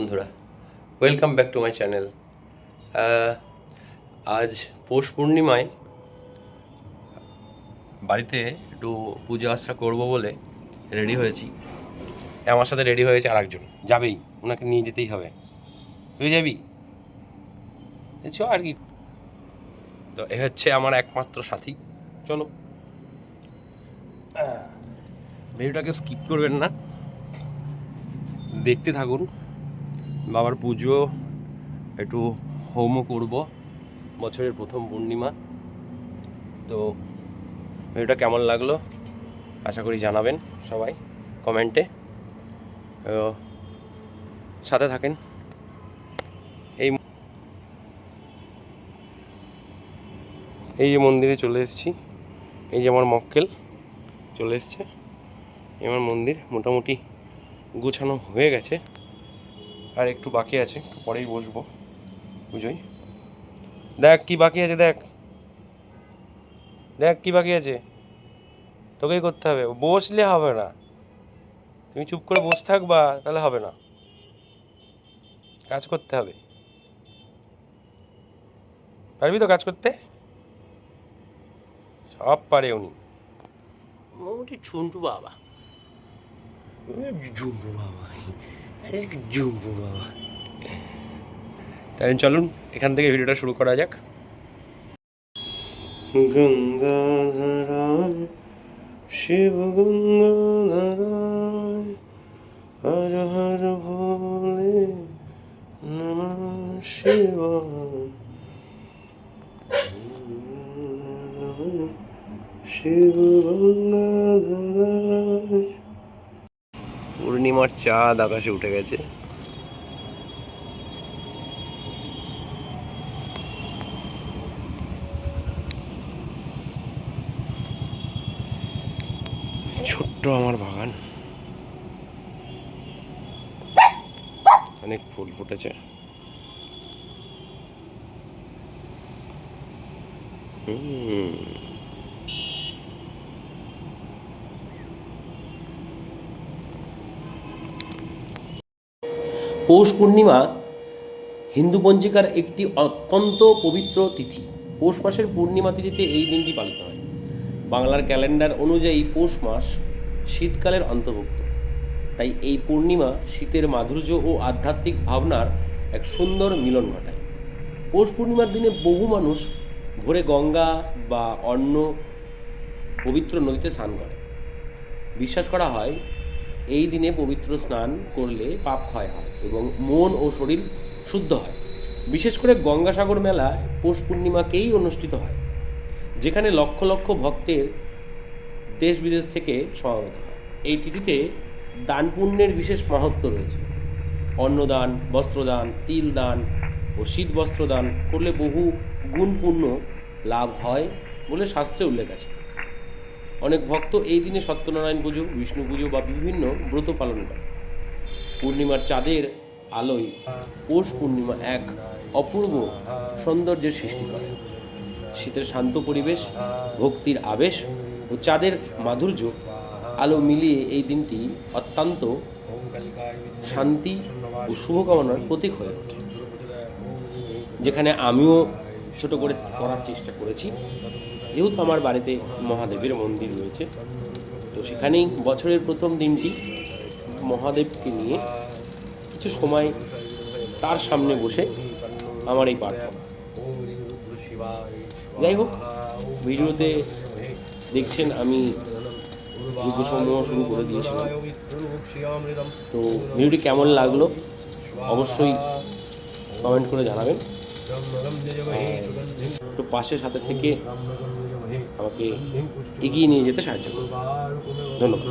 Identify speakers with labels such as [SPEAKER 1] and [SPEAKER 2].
[SPEAKER 1] বন্ধুরা welcome back to my channel আজ পৌষ পূর্ণিমায় বাড়িতে একটু পুজো আর্চা করব বলে রেডি হয়েছি। আমার সাথে রেডি হয়েছে আর একজন যাবেই, ওনাকে নিয়ে যেতেই হবে। তুই যাবি? চ আর কি। তো এ হচ্ছে আমার একমাত্র সাথী। চলো। ভিডিওটাকে স্কিপ করবেন না। দেখতে থাকুন। বাবার পুজো, একটু হোমও করব, বছরের প্রথম পূর্ণিমা। তো ভিডিওটা কেমন লাগল আশা করি জানাবেন সবাই কমেন্টে। সাথে থাকেন। এই এই যে মন্দিরে চলে এসেছি। এই যে আমার মক্কেল চলে এসছে। এই আমার মন্দির মোটামুটি গুছানো হয়ে গেছে। আর একটু বাকি আছে একটু পরেই বসবো। পুজোয় দেখ কি বাকি আছে দেখ। দেখ কি বাকি আছে। তোকেই করতে হবে। বসলে হবে না। তুমি চুপ করে বসে থাকবা তাহলে হবে না। কাজ করতে হবে। পারবি তো কাজ করতে? সব পারে উনি। মোটামুটি ছুন্টু বাবা। জুম্বু বাবা। তাই চলুন, এখান থেকে ভিডিওটা শুরু করা যাক। গঙ্গাধরায়, শিব গঙ্গাধরায়, হর হর ভোলে নমঃ শিবায়। শিব গঙ্গাধরায় পূর্ণিমার চাঁদ আকাশে উঠে গেছে। ছোট্ট আমার বাগান। অনেক ফুল ফুটেছে। হুম। পৌষ পূর্ণিমা হিন্দু পঞ্জিকার একটি অত্যন্ত পবিত্র তিথি। পৌষ মাসের পূর্ণিমা তিথিতে এই দিনটি পালিত হয়। বাংলার ক্যালেন্ডার অনুযায়ী পৌষ মাস শীতকালের অন্তর্ভুক্ত। তাই এই পূর্ণিমা শীতের মাধুর্য ও আধ্যাত্মিক ভাবনার এক সুন্দর মিলন ঘটায়। পৌষ পূর্ণিমার দিনে বহু মানুষ ভোরে গঙ্গা বা অন্য পবিত্র নদীতে স্নান করে। বিশ্বাস করা হয় এই দিনে পবিত্র স্নান করলে পাপ ক্ষয় হয় এবং মন ও শরীর শুদ্ধ হয়। বিশেষ করে গঙ্গাসাগর মেলা পৌষ পূর্ণিমাকেই অনুষ্ঠিত হয়, যেখানে লক্ষ লক্ষ ভক্তের দেশ বিদেশ থেকে সমাবেত হয়। এই তিথিতে দান পুণ্যের বিশেষ মাহাত্ম রয়েছে। অন্নদান, বস্ত্রদান, তিল দান ও শীত বস্ত্রদান করলে বহু গুণ পুণ্য লাভ হয় বলে শাস্ত্রে উল্লেখ আছে। অনেক ভক্ত এই দিনে সত্যনারায়ণ পুজো, বিষ্ণু পুজো বা বিভিন্ন ব্রত পালন করে। পূর্ণিমার চাঁদের আলোয় পৌষ পূর্ণিমা এক অপূর্ব সৌন্দর্যের সৃষ্টি করে। শীতের শান্ত পরিবেশ, ভক্তির আবেশ ও চাঁদের মাধুর্য আলো মিলিয়ে এই দিনটি অত্যন্ত শান্তি ও শুভকামনার প্রতীক হয়ে ওঠে। যেখানে আমিও ছোট করে করার চেষ্টা করেছি। যেহেতু আমার বাড়িতে মহাদেবের মন্দির রয়েছে, তো সেখানেই বছরের প্রথম দিনটি মহাদেবকে নিয়ে কিছু সময় তার সামনে বসে আমার এই প্রার্থনা যাই হোক, ভিডিওতে দেখছেন আমি যুদ্ধসমূহ শুরু করে দিয়েছিলাম। তো ভিডিওটি কেমন লাগল অবশ্যই কমেন্ট করে জানাবেন। একটু পাশে সাথে থেকে আমাকে এগিয়ে নিয়ে যেতে সাহায্য করুন। ধন্যবাদ।